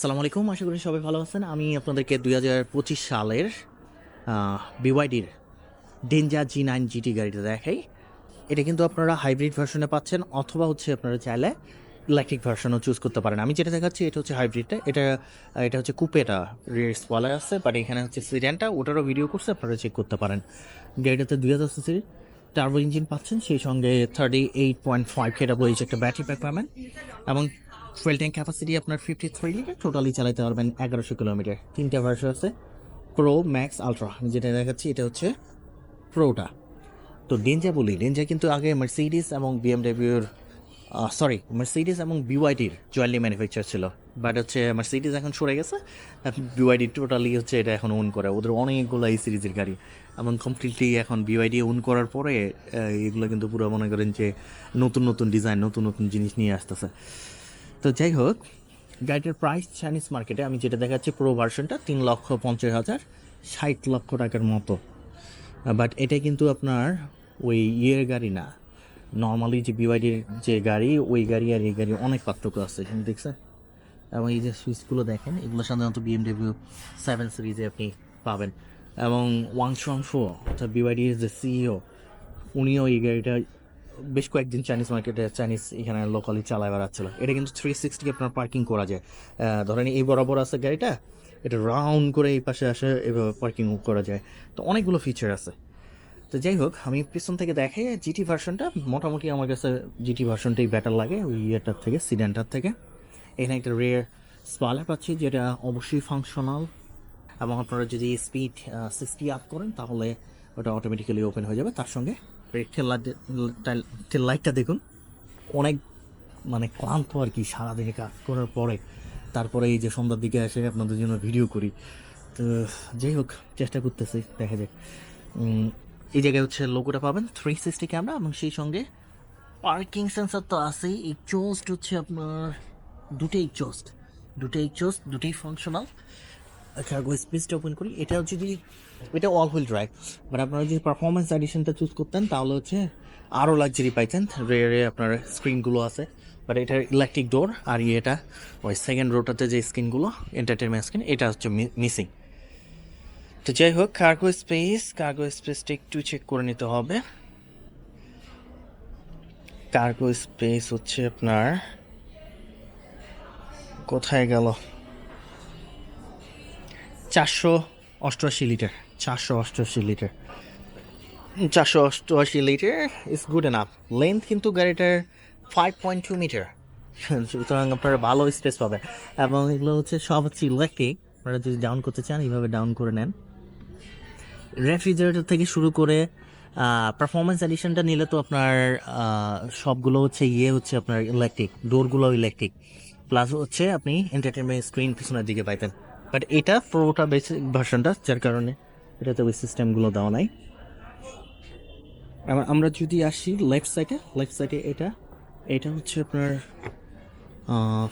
আসসালামু আলাইকুম, আশা করি সবাই ভালো আছেন। আমি আপনাদেরকে দুই হাজার পঁচিশ সালের বিওয়াইডির ডেঞ্জার জি নাইন জিটি গাড়িটা দেখাই। এটা কিন্তু আপনারা হাইব্রিড ভার্সনে পাচ্ছেন, অথবা হচ্ছে আপনারা চাইলে ইলেকট্রিক ভার্সনও চুজ করতে পারেন। আমি যেটা দেখাচ্ছি, এটা হচ্ছে হাইব্রিডটা এটা এটা হচ্ছে কুপেটা রিয়ার স্পলার আছে বাট এখানে হচ্ছে সিডেনটা ওটারও ভিডিও করছে, আপনারা চেক করতে পারেন। গাড়িটাতে দুই হাজার সিসির টার্বো ইঞ্জিন পাচ্ছেন, সেই সঙ্গে থার্টি এইট পয়েন্ট ফাইভ কেটা বইছে একটা ব্যাটারি প্যাক পাবেন। এবং ফুয়েল ট্যাঙ্ক ক্যাপাসিটি আপনার ফিফটি থ্রি লিটার টোটালি চালাতে পারবেন এগারোশো কিলোমিটার। তিনটা ভার্সন আছে। প্রো ম্যাক্স আলট্রা আমি যেটা দেখাচ্ছি, এটা হচ্ছে প্রোটা তো ডেঞ্জা বলি ডেঞ্জা কিন্তু আগে মার্সিডিস এবং বিএমডাব্লিউর সরি মার্সিডিস এবং বিওয়াইডির জয়েন্টলি ম্যানুফ্যাকচার ছিল। বাট হচ্ছে মার্সিডিস এখন সরে গেছে। বিওয়াইডি টোটালি হচ্ছে এটা এখন ওন করে। ওদের অনেকগুলো এই সিরিজের গাড়ি। এবং কমপ্লিটলি এখন বিওয়াইডি ওন করার পরে এগুলো কিন্তু পুরো মনে করেন যে নতুন নতুন ডিজাইন নতুন নতুন জিনিস নিয়ে আসতেছে। তো যাই হোক, গাড়িটার প্রাইস চাইনিজ মার্কেটে আমি যেটা দেখাচ্ছি প্রো ভার্সনটা তিন লক্ষ পঞ্চাশ হাজার ষাট লক্ষ টাকার মতো। বাট এটা কিন্তু আপনার ওই ইয়ের গাড়ি না। নর্মালি যে বিওয়াইডির যে গাড়ি, ওই গাড়ি আর এই গাড়ি অনেক পার্থক্য আছে এখানে দেখছেন? এবং এই যে সুইচগুলো দেখেন, এগুলো সাধারণত বিএমডব্লিউ সেভেন সিরিজে আপনি পাবেন। এবং ওয়াং শো অর্থাৎ বিওয়াইডির যে সিইও উনিও এই গাড়িটা বেশ কয়েকদিন চাইনিজ মার্কেটে চাইনিজ এখানে লোকালি চালায় বেড়াচ্ছিল। এটা কিন্তু থ্রি সিক্সটি আপনার পার্কিং করা যায়। ধরেন এই বরাবর আছে গাড়িটা, এটা রাউন্ড করে এই পাশে আসে এভাবে পার্কিং করা যায়। তো অনেকগুলো ফিচার আছে। তো যাই হোক, আমি পিছন থেকে দেখাই জিটি ভার্সনটা মোটামুটি আমার কাছে জিটি ভার্সনটাই বেটার লাগে ওই ইয়েটার থেকে সিডেন্টার থেকে। এখানে একটা রেয়ার স্পালার পাচ্ছি, যেটা অবশ্যই ফাংশনাল এবং আপনারা যদি স্পিড সিক্সটি আপ করেন, তাহলে ওটা অটোমেটিক্যালি ওপেন হয়ে যাবে। তার সঙ্গে টেল লাইটটা দেখুন। অনেক মানে ক্লান্ত আর কি সারাদিনে কাজ করার পরে। তারপরে এই যে সন্ধ্যার দিকে এসে আপনাদের জন্য ভিডিও করি। তো যাই হোক, চেষ্টা করতেছি, দেখা যাক। এই জায়গায় হচ্ছে লোগোটা পাবেন থ্রি সিক্সটি ক্যামেরা এবং সেই সঙ্গে পার্কিং সেন্সার তো আছেই। এক্সোস্ট হচ্ছে আপনার দুটোই এক্সোস্ট দুটোই এক্সোস্ট দুটোই ফাংশনাল কার্গো স্পেসটা ওপেন করি। এটা হচ্ছে যদি এটা অল হুইল ড্রাইভ বাট আপনারা যদি পারফরমেন্স এডিশনটা চুজ করতেন, তাহলে হচ্ছে আরও লাক্সারি পাইতেন। রেয়ারে আপনার স্ক্রিনগুলো আছে। বাট এটা ইলেকট্রিক ডোর আর এটা ওই সেকেন্ড রোটাতে যে স্ক্রিনগুলো এন্টারটেনমেন্ট স্ক্রিন এটা হচ্ছে মিসিং তো যাই হোক কার্গো স্পেস কার্গো স্পেসটা একটু চেক করে নিতে হবে। কার্গো স্পেস হচ্ছে আপনার, কোথায় গেল? চারশো অষ্টআশি লিটার। চারশো অষ্টআশি লিটার চারশো অষ্টআশি litre is good enough length কিন্তু গাড়িটার ফাইভ পয়েন্ট টু মিটার সুতরাং আপনারা ভালো স্পেস পাবেন। এবং এগুলো হচ্ছে সব হচ্ছে ইলেকট্রিক আপনারা যদি ডাউন করতে চান, এইভাবে ডাউন করে নেন। রেফ্রিজারেটর থেকে শুরু করে পারফরমেন্স এডিশনটা নিলে তো আপনার সবগুলো হচ্ছে ইয়ে হচ্ছে আপনার ইলেকট্রিক ডোরগুলো ইলেকট্রিক প্লাস হচ্ছে আপনি এন্টারটেনমেন্ট স্ক্রিন পিছনের দিকে পাইতেন। বাট এটা পুরোটা বেসিক ভার্সনটা যার কারণে এটাতে ওই সিস্টেমগুলো দেওয়া নাই। আমরা যদি আসি লেফট সাইডে লেফট সাইডে এটা এটা হচ্ছে আপনার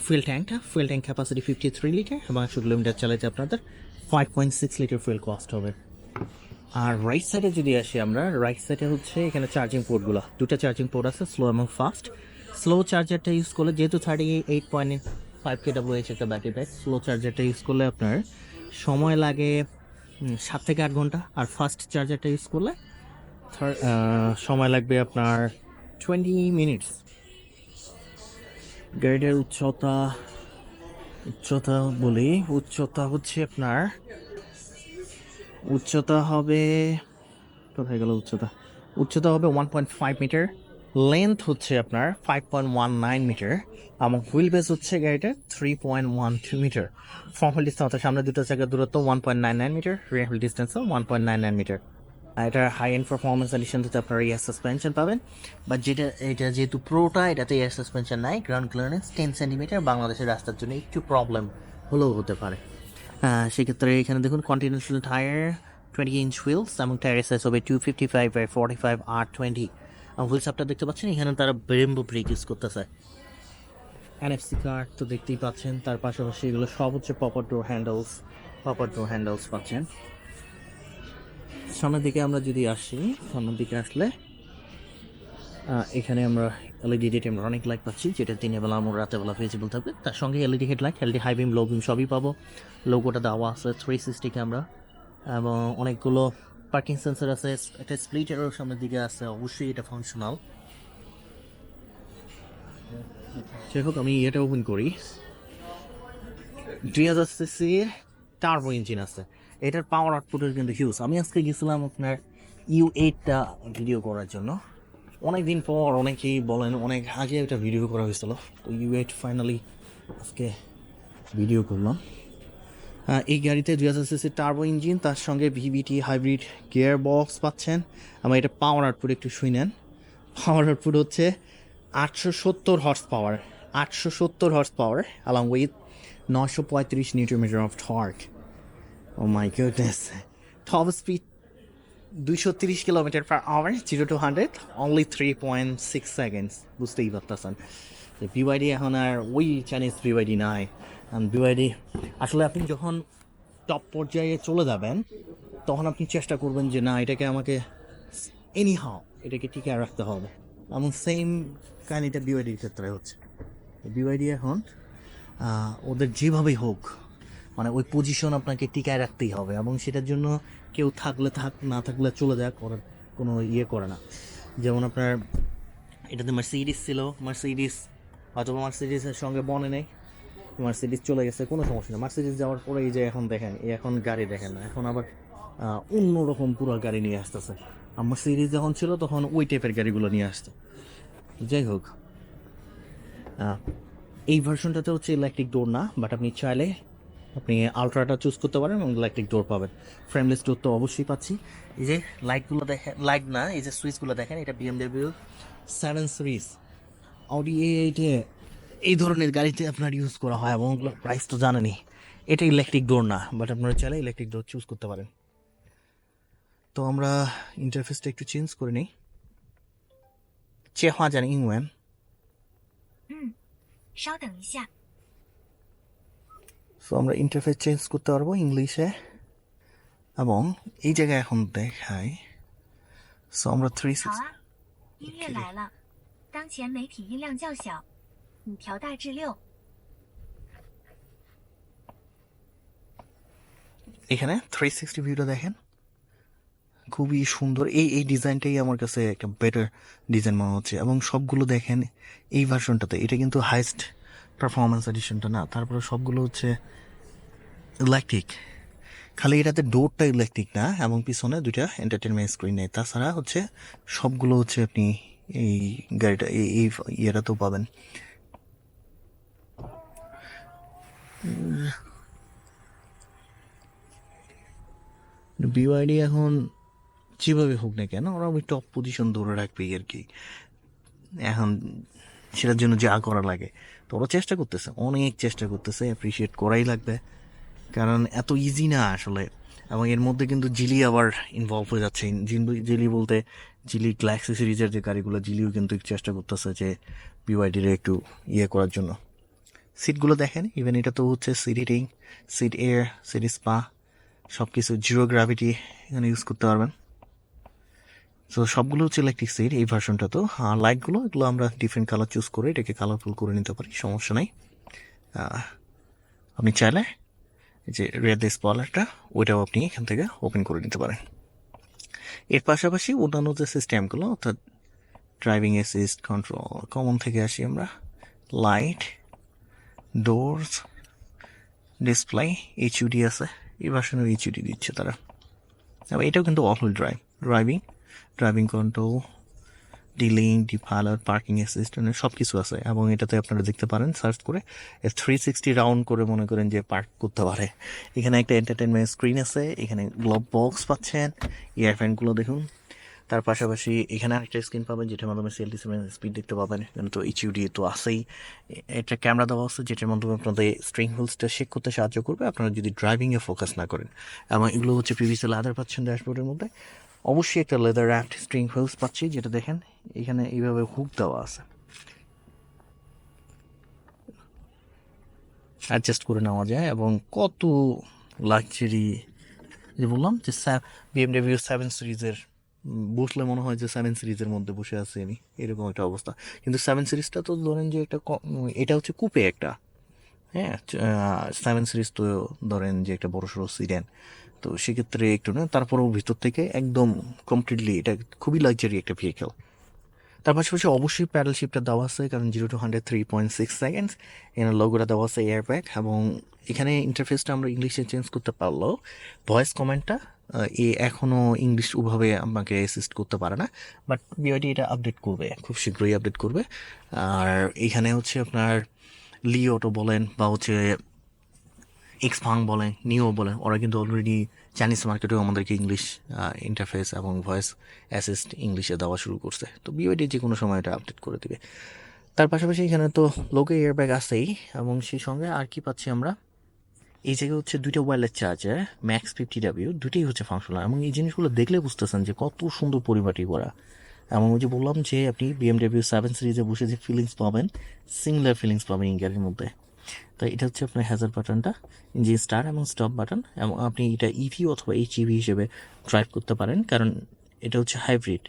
fuel ট্যাঙ্কটা fuel tank capacity fifty three litre এবং একশো কিলোমিটার চালাতে আপনাদের five point six litre fuel cost হবে। আর রাইট সাইডে যদি আসি আমরা রাইট সাইডে হচ্ছে এখানে চার্জিং পোর্টগুলো দুটো চার্জিং পোর্ট আছে স্লো এবং ফাস্ট স্লো চার্জারটা ইউজ করলে, যেহেতু thirty eight point five K W H একটা ব্যাটারি ব্যাক স্লো চার্জারটা ইউজ করলে আপনার সময় লাগে সাত থেকে আট ঘণ্টা। আর ফাস্ট চার্জারটা ইউজ করলে সময় লাগবে আপনার টোয়েন্টি মিনিটস গাড়িটার উচ্চতা উচ্চতা বলি, উচ্চতা হচ্ছে আপনার, উচ্চতা হবে, কোথায় গেল উচ্চতা? উচ্চতা হবে one point five metre length হচ্ছে আপনার five point one nine metre এবং হুইল বেস হচ্ছে গাড়িটা three point one two metre front wheel distance অর্থাৎ সামনে দুটো জায়গার দূরত্ব one point nine nine metre rear wheel ডিস্টেন্সও one point nine nine metre এটা হাই এন্ড পারফরমেন্স এডিশনটাতে আপনারা এয়ার সাসপেনশন পাবেন। বাট যেটা, এটা যেহেতু প্রোটা এটাতে এয়ার সাসপেনশন নাই। গ্রাউন্ড ক্লিয়ারেন্স টেন সেন্টিমিটার বাংলাদেশের রাস্তার জন্য একটু প্রবলেম হলেও হতে পারে। সেক্ষেত্রে এখানে দেখুন Continental tyre twenty inch wheels এবং টায়ার সাইজ হবে two fifty five by forty five R twenty wheels আপটা দেখতে পাচ্ছেন? এখানে তারা ব্রেম্বো ব্রেক ইউজ করতেছে। এনএফসি কার্ড তো দেখতেই পাচ্ছেন, তার পাশাপাশি এগুলো সব হচ্ছে popper door handles popper door handles পাচ্ছেন। সামনের দিকে আমরা যদি আসি, সামনের দিকে আসলে এখানে আমরা এলইডি ডেট আমরা অনেক লাইট পাচ্ছি, যেটা দিনের বেলা আমার রাতের বেলা ভিজিবল থাকবে। তার সঙ্গে LED headlight LED high beam low beam সবই পাবো। লোগোটা দেওয়া আছে থ্রি সিক্সটি ক্যামেরা এবং অনেকগুলো পার্কিং সেন্সার আছে, একটা স্প্লিটারও সামনের দিকে আছে, অবশ্যই এটা ফাংশনাল যাই হোক, আমি এটা ওপেন করি। দুই হাজার সিসি টার্বো ইঞ্জিন আছে। এটার পাওয়ার আউটপুটের কিন্তু হিউজ আমি আজকে গেছিলাম আপনার ইউ এইটটা ভিডিও করার জন্য। অনেক দিন পর অনেকেই বলেন, অনেক আগে এটা ভিডিও করা হয়েছিল। তো ইউ এইট ফাইনালি আজকে ভিডিও করলাম। এই গাড়িতে দুই হাজার সিসি টার্বো ইঞ্জিন তার সঙ্গে ভিভিটি হাইব্রিড গিয়ার বক্স পাচ্ছেন। আমার এটা পাওয়ার আউটপুট একটু শুই নেন। পাওয়ার আউটপুট হচ্ছে আটশো সত্তর হর্স পাওয়ার আটশো সত্তর হর্স পাওয়ার অ্যালং উইথ নশো পঁয়ত্রিশ newton metre of torque oh my goodness top speed দুইশো তিরিশ kilometre per hour zero to hundred only three point six seconds বুঝতেই পারতেছেন। বিওয়াইডি এখন আর ওই চাইনিজ বিওয়াইডি নাই। বিওয়াইডি আসলে আপনি যখন টপ পর্যায়ে চলে যাবেন, তখন আপনি চেষ্টা করবেন যে, না, এটাকে আমাকে এনি হাও এটাকে টিকে রাখতে হবে। এমন সেম কাহিনিটা বিওয়াইডির ক্ষেত্রে হচ্ছে। বিওয়াইডি এখন ওদের যেভাবেই হোক মানে ওই পজিশন আপনাকে টিকায় রাখতেই হবে এবং সেটার জন্য কেউ থাকলে থাক, না থাকলে চলে যাক করার কোনো ইয়ে করে না। যেমন আপনার, এটাতে মার্সিডিস ছিল মার্সিডিস হয়তো মার্সিডিসের সঙ্গে বনে নেই। মার্সিডিস চলে গেছে, কোনো সমস্যা নেই। মার্সিডিস যাওয়ার পরে এই যে এখন দেখেন এখন গাড়ি দেখেন না, এখন আবার অন্যরকম পুরো গাড়ি নিয়ে আসতেছে। আর মার্সিডিস যখন ছিল তখন ওই টাইপের গাড়িগুলো নিয়ে আসতো। যাই হোক এই ভার্সনটাতে হচ্ছে ইলেকট্রিক ডোর না বাট আপনি চাইলে আপনি আলট্রাটা চুজ করতে পারেন এবং ইলেকট্রিক ডোর পাবেন। ফ্রেমলেস ডোর তো অবশ্যই পাচ্ছি। এই যে লাইটগুলো দেখেন লাইট না, এই যে সুইচগুলো দেখেন, এটা BMW seven series Audi A এইটে এই ধরনের গাড়িতে আপনার ইউজ করা হয় এবং প্রাইস তো জানেনি এটা ইলেকট্রিক ডোর না বাট আপনারা চাইলে ইলেকট্রিক ডোর চুজ করতে পারেন। তো আমরা ইন্টারফেসটা একটু চেঞ্জ করে নিই। চেহা জানি ইংম্যান সো আমরা ইন্টারফেস চেঞ্জ করতে পারব ইংলিশে এবং এই জায়গায় এখন দেখাই। সো আমরা থ্রি সিক্স 啊，音乐来了。当前媒体音量较小，你调大至六。 এখানে থ্রি সিক্সটি ভিউটা দেখেন খুবই সুন্দর এই এই ডিজাইনটাই আমার কাছে একটা বেটার ডিজাইন মনে হচ্ছে এবং সবগুলো দেখেন এই ভার্সনটাতে এটা কিন্তু হাইস্ট পারফরমেন্স এডিশনটা না তারপরে সবগুলো হচ্ছে ইলেকট্রিক খালি এটাতে ডোরটা ইলেকট্রিক না এবং পিছনে দুইটা এন্টারটেনমেন্ট স্ক্রিন নেই তাছাড়া হচ্ছে সবগুলো হচ্ছে আপনি এই গাড়িটা এই এই ইয়েটাতেও পাবেন বিওয়াইডি এখন যেভাবে হোক না কেন, ওরা ওই টপ পজিশন ধরে রাখবে আর কি। এখন সেটার জন্য যা করা লাগে। তো ওরা চেষ্টা করতেছে, অনেক চেষ্টা করতেছে অ্যাপ্রিসিয়েট করাই লাগবে। কারণ এত ইজি না আসলে। এবং এর মধ্যে কিন্তু জিলি আবার ইনভলভ হয়ে যাচ্ছে। জিলি- বলতে জিলি গ্যালাক্সি সিরিজের যে গাড়িগুলো, জিলিও কিন্তু চেষ্টা করতেছে যে বিওয়াইডির একটু ইয়ে করার জন্য। সিটগুলো দেখেন ইভেন এটা তো হচ্ছে seat heating seat air seat spa সব কিছু জিরো গ্র্যাভিটি এখানে ইউজ করতে পারবেন। সো সবগুলো হচ্ছে ইলেকট্রিক সিট এই ভার্সনটা তো। আর লাইটগুলো এগুলো আমরা ডিফারেন্ট কালার চুজ করে এটাকে কালারফুল করে নিতে পারি, সমস্যা নেই। আপনি চাইলে যে রেড স্পলারটা ওইটাও আপনি এখান থেকে ওপেন করে নিতে পারেন। এর পাশাপাশি অন্যান্য যে সিস্টেমগুলো অর্থাৎ ড্রাইভিং অ্যাসিস্ট কন্ট্রোল কমন থেকে আসি আমরা লাইট ডোরস ডিসপ্লে এইচইউডি আছে এই ভার্সনের এইচইউডি দিচ্ছে তারা। এটাও কিন্তু all wheel drive driving driving control dealing ডিফালার parking assistant সব কিছু আছে। এবং এটাতে আপনারা দেখতে পারেন সার্চ করে থ্রি সিক্সটি রাউন্ড করে মনে করেন যে পার্ক করতে পারে। এখানে একটা এন্টারটেনমেন্ট স্ক্রিন আছে, এখানে গ্লোব বক্স পাচ্ছেন ইয়ারফ্যানগুলো দেখুন। তার পাশাপাশি এখানে আরেকটা স্ক্রিন পাবেন, যেটার মাধ্যমে সিএলটি সেভেন স্পিড দেখতে পাবেন। এখানে তো এইচইউডি তো আছেই। একটা ক্যামেরা দেওয়া আছে, যেটার মাধ্যমে আপনাদের স্ট্রিং হুলসটা শেক করতে সাহায্য করবে। আপনারা যদি ড্রাইভিংয়ে ফোকাস না করেন, এবং এগুলো হচ্ছে পিভিসি লেদার পাচ্ছেন ড্যাশবোর্ডের মধ্যে। অবশ্যই একটা লেদার র্যাফট স্ট্রিং হুলস পাচ্ছি, যেটা দেখেন, এখানে এইভাবে হুক দেওয়া আছে। অ্যাডজাস্ট করে নেওয়া যায়, এবং কত লাক্সারি যে বললাম যে বিএমডব্লিউ সেভেন সিরিজের বসলে মনে হয় যে সেভেন সিরিজের মধ্যে বসে আছি আমি, এরকম একটা অবস্থা। কিন্তু সেভেন সিরিজটা তো ধরেন যে একটা এটা হচ্ছে কুপে একটা হ্যাঁ সেভেন সিরিজ তো ধরেন যে একটা বড় সড়ো সিডেন তো সেক্ষেত্রে একটু না, তারপরেও ভিতর থেকে একদম কমপ্লিটলি এটা খুবই লাক্সারি একটা ভেহিকেল তার পাশাপাশি অবশ্যই প্যাডেল শিপটা দেওয়া আছে, কারণ zero to hundred three point six seconds এখানে লোগোটা দেওয়া আছে এয়ার ব্যাগ এবং এখানে ইন্টারফেসটা আমরা ইংলিশে চেঞ্জ করতে পারলেও ভয়েস কমেন্টটা এ এখনও ইংলিশ ওভাবে আমাকে অ্যাসিস্ট করতে পারে না বাট বিআইডি এটা আপডেট করবে, খুব শীঘ্রই আপডেট করবে। আর এখানে হচ্ছে আপনার লিওটো বলেন বা হচ্ছে এক্সফাং বলেন নিও বলেন, ওরা কিন্তু অলরেডি চাইনিজ মার্কেটেও আমাদেরকে ইংলিশ ইন্টারফেস এবং ভয়েস অ্যাসিস্ট ইংলিশে দেওয়া শুরু করছে। তো বিওআইডি যে কোনো সময় এটা আপডেট করে দিবে। তার পাশাপাশি এখানে তো লোকে এয়ারব্যাগ আছেই, এবং সেই সঙ্গে আর কি পাচ্ছি আমরা? এই জায়গায় হচ্ছে দুইটা wireless charger max fifty W দুটোই হচ্ছে ফাংশনাল এবং এই জিনিসগুলো দেখলে বুঝতেছেন যে কত সুন্দর পরিপাটি করা। এবং ওই যে বললাম যে আপনি বিএমডাব্লিউ সেভেন সিরিজে বসে যে ফিলিংস পাবেন সিমিলার ফিলিংস পাবেন গাড়ির মধ্যে। তো এটা হচ্ছে আপনার হ্যাজার বাটনটা যে স্টার এবং স্টপ বাটন এবং আপনি এটা ইভি অথবা এইচ ইভি হিসেবে ড্রাইভ করতে পারেন, কারণ এটা হচ্ছে হাইব্রিড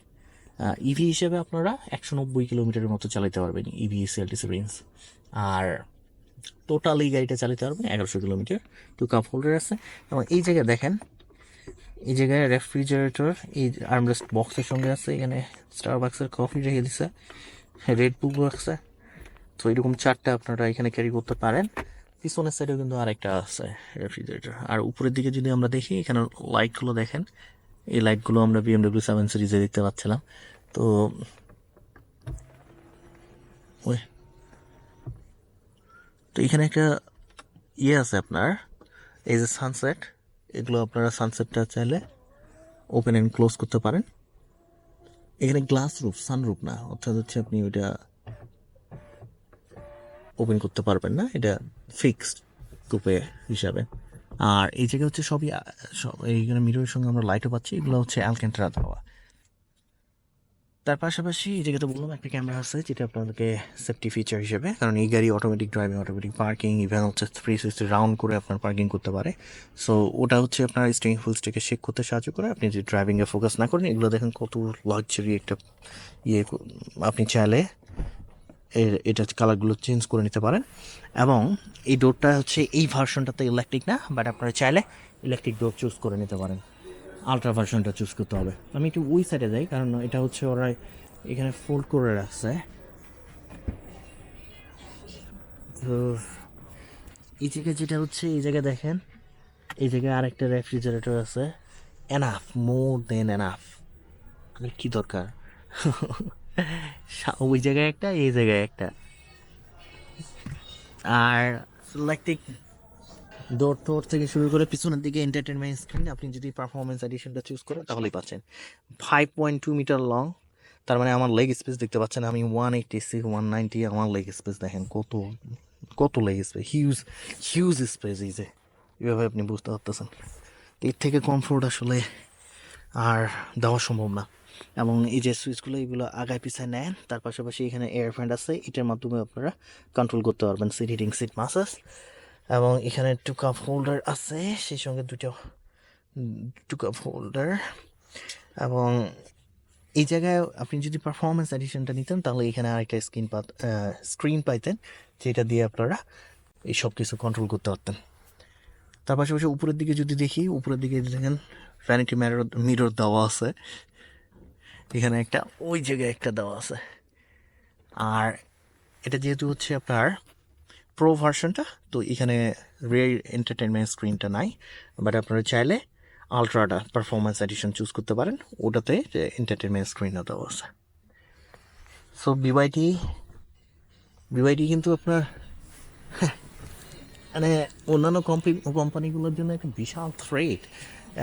ইভি হিসেবে আপনারা একশো নব্বই কিলোমিটারের মতো চালাতে পারবেন E ইভি সিএলটিসি রেঞ্জ আর টোটাল গাড়িটা চালাতে পারবেন। এগারোশো কিলোমিটার টু কাপ হোল্ডার আছে। এবং এই জায়গায় দেখেন, এই জায়গায় রেফ্রিজারেটর এই আর্মরেস্ট বক্সের সঙ্গে আছে, এখানে স্টার বাক্সের কফি রেখে দিছে রেড বুক আছে। তো এরকম চারটা আপনারা এখানে ক্যারি করতে পারেন। পিছনের সাইডেও কিন্তু আরেকটা আছে রেফ্রিজারেটর আর উপরের দিকে যদি আমরা দেখি, এখানে লাইটগুলো দেখেন, এই লাইটগুলো আমরা বিএমডব্লিউ সেভেন সিরিজে দেখতে পাচ্ছিলাম। তো, ওই এখানে একটা ইয়ে আছে আপনার। এই যে সানসেট এগুলো আপনারা সানসেটটা চাইলে ওপেন অ্যান্ড ক্লোজ করতে পারেন। এখানে গ্লাস রুফ সানরুফ না, অর্থাৎ হচ্ছে আপনি ওইটা ওপেন করতে পারবেন না, এটা ফিক্সড রূপে হিসাবে। আর এই জায়গায় হচ্ছে সবই, সব, এইখানে মিররের সঙ্গে আমরা লাইটও পাচ্ছি, এগুলো হচ্ছে অ্যালকেন্ট্রা দেওয়া তার পাশাপাশি এই জায়গাতে বললাম একটা ক্যামেরা আছে, যেটা আপনাদেরকে সেফটি ফিচার হিসেবে, কারণ এই গাড়ি automatic driving automatic parking even হচ্ছে থ্রি সিক্সটি রাউন্ড করে আপনার পার্কিং করতে পারে। সো ওটা হচ্ছে আপনার স্টিং ফুল স্টিকে শেক করতে সাহায্য করে। আপনি যদি ড্রাইভিংয়ে ফোকাস না করেন, এগুলো দেখেন কত লাক্সারি একটা ইয়ে আপনি চাইলে এর, এটা কালারগুলো চেঞ্জ করে নিতে পারেন। এবং এই ডোরটা হচ্ছে এই ভার্সনটাতে ইলেকট্রিক না বাট আপনারা চাইলে ইলেকট্রিক ডোর চুজ করে নিতে পারেন। আলট্রা ভার্সনটা চুজ করতে হবে। আমি একটু ওই সাইডে যাই, কারণ এটা হচ্ছে ওরা এখানে ফোল্ড করে রাখছে। তো এই জায়গায় যেটা হচ্ছে, এই জায়গায় দেখেন, এই জায়গায় আরেকটা রেফ্রিজারেটর আছে। এনাফ মোর দেন এনাফ আপনার কী দরকার? ওই জায়গায় একটা, এই জায়গায় একটা। আর ইলেকট্রিক ডোর টোর থেকে শুরু করে পিছনের দিকে এন্টারটেনমেন্ট স্ক্রিন আপনি যদি পারফরমেন্স এডিশনটা চুজ করেন, তাহলেই পাচ্ছেন। Five point two metre long তার মানে আমার লেগ স্পেস দেখতে পাচ্ছেন, আমি one eighty six one ninety আমার লেগ স্পেস দেখেন কত কত leg space huge huge space এই যে। এভাবে আপনি বুঝতে পারতেছেন। এর থেকে কমফোর্ট আসলে আর দেওয়া সম্ভব না। এবং এই যে সুইচগুলো এগুলো আগায় পিছায় নেন, তার পাশাপাশি এখানে এয়ার ফ্যান আছে, এটার মাধ্যমে আপনারা কন্ট্রোল করতে পারবেন। সিট হিটিং সিট মাসাজ এবং এখানে টু কাপ হোল্ডার আছে, সেই সঙ্গে দুটো টু কাপ হোল্ডার এবং এই জায়গায় আপনি যদি পারফরমেন্স এডিশনটা নিতেন, তাহলে এখানে আরেকটা স্ক্রিন পাত স্ক্রিন পাইতেন, যেটা দিয়ে আপনারা এই সব কিছু কন্ট্রোল করতে পারতেন। তার পাশাপাশি উপরের দিকে যদি দেখি, উপরের দিকে দেখেন ভ্যানিটি মিরর মিরর দেওয়া আছে। এখানে একটা, ওই জায়গায় একটা দেওয়া আছে। আর এটা যেহেতু হচ্ছে আপনার প্রো ভার্সনটা তো এখানে রিয়ার এন্টারটেনমেন্ট স্ক্রিনটা নাই বাট আপনারা চাইলে আলট্রাটা পারফরমেন্স এডিশন চুজ করতে পারেন, ওটাতে এন্টারটেনমেন্ট স্ক্রিনও দেওয়া আছে। সো বিওয়াইটি বিওয়াইটি কিন্তু আপনার মানে অন্যান্য কম্পি কোম্পানিগুলোর জন্য একটা বিশাল থ্রেট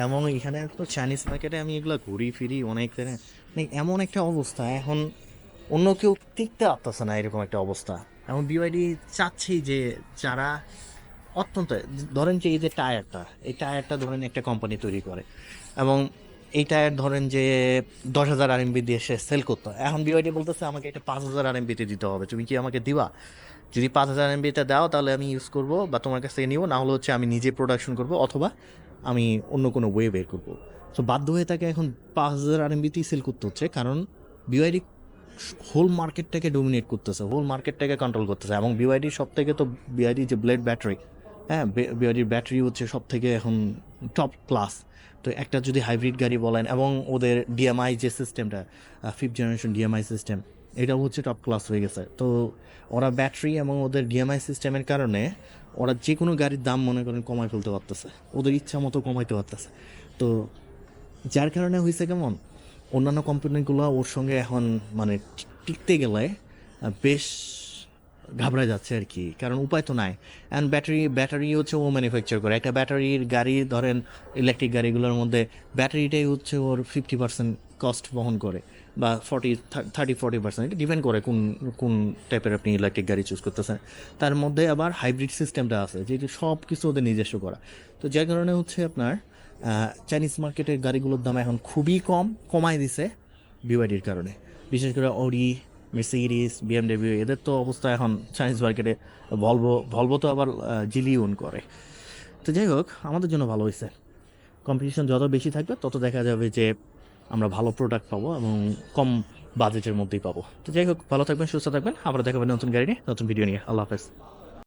এবং এখানে তো চাইনিজ মার্কেটে আমি এগুলো ঘুরি ফিরি অনেক মানে এমন একটা অবস্থা, এখন অন্য কেউ টিকতে পারতেছে না এরকম একটা অবস্থা। এবং বিওয়াইডি চাচ্ছেই যে যারা অত্যন্ত, ধরেন যে এই যে টায়ারটা, এই টায়ারটা ধরেন একটা কোম্পানি তৈরি করে এবং এই টায়ার ধরেন যে দশ হাজার আর এমবি দিয়ে সে সেল করতো। এখন বিওয়াইডি বলতেছে, আমাকে এটা পাঁচ হাজার আর এমবিতে দিতে হবে। তুমি কি আমাকে দিবা? যদি পাঁচ হাজার এমবিতে দাও, তাহলে আমি ইউজ করব বা তোমার কাছ থেকে নিব, না হলে হচ্ছে আমি নিজে প্রোডাকশন করব অথবা আমি অন্য কোনো ওয়ে বের করব। সো বাধ্য হয়ে তাকে এখন পাঁচ হাজার আরএমবিতেই সেল করতে হচ্ছে, কারণ বিওয়াইডি হোল মার্কেটটাকে ডোমিনেট করতেছে হোল মার্কেটটাকে কন্ট্রোল করতেছে এবং বিওয়াইডি সব থেকে তো বিওয়াইডি যে ব্লেড ব্যাটারি হ্যাঁ বিআইডির ব্যাটারি হচ্ছে সব থেকে এখন টপ ক্লাস তো একটা যদি হাইব্রিড গাড়ি বলেন এবং ওদের ডিএমআই যে সিস্টেমটা ফিফথ জেনারেশন ডিএমআই সিস্টেম এটাও হচ্ছে টপ ক্লাস হয়ে গেছে। তো ওরা ব্যাটারি এবং ওদের ডিএমআই সিস্টেমের কারণে ওরা যে কোনো গাড়ির দাম মনে করেন কমায় ফেলতে পারতেছে, ওদের ইচ্ছা মতো কমাইতে পারতেছে। তো যার কারণে হয়েছে কেমন? অন্যান্য কোম্পানিগুলো ওর সঙ্গে এখন মানে টিকতে গেলে বেশ ঘাবড়া যাচ্ছে আর কি। কারণ উপায় তো নাই। অ্যান্ড ব্যাটারি ব্যাটারি হচ্ছে ও ম্যানুফ্যাকচার করে। একটা ব্যাটারির গাড়ি, ধরেন ইলেকট্রিক গাড়িগুলোর মধ্যে ব্যাটারিটাই হচ্ছে ওর ফিফটি পার্সেন্ট কস্ট বহন করে বা forty thirty forty percent depend করে কোন কোন টাইপের আপনি ইলেকট্রিক গাড়ি চুজ করতেছেন। তার মধ্যে আবার হাইব্রিড সিস্টেমটা আছে, যেটি সব কিছু ওদের নিজস্ব করা। তো যার কারণে হচ্ছে আপনার চাইনিজ মার্কেটের গাড়িগুলোর দাম এখন খুবই কম, কমায় দিছে বিওয়াইডির কারণে। বিশেষ করে অডি মেসিরিস বিএমডব্লিউ এদের তো অবস্থা এখন চাইনিজ মার্কেটে ভলভো ভলভো তো আবার জিলি জিলিউন করে। তো যাই হোক, আমাদের জন্য ভালো হয়েছে কম্পিটিশন যত বেশি থাকবে, তত দেখা যাবে যে আমরা ভালো প্রোডাক্ট পাবো এবং কম বাজেটের মধ্যেই পাবো। তো যাই হোক, ভালো থাকবেন, সুস্থ থাকবেন। আবার দেখাবেন নতুন গাড়ি নিয়ে, নতুন ভিডিও নিয়ে। আল্লাহ হাফেজ।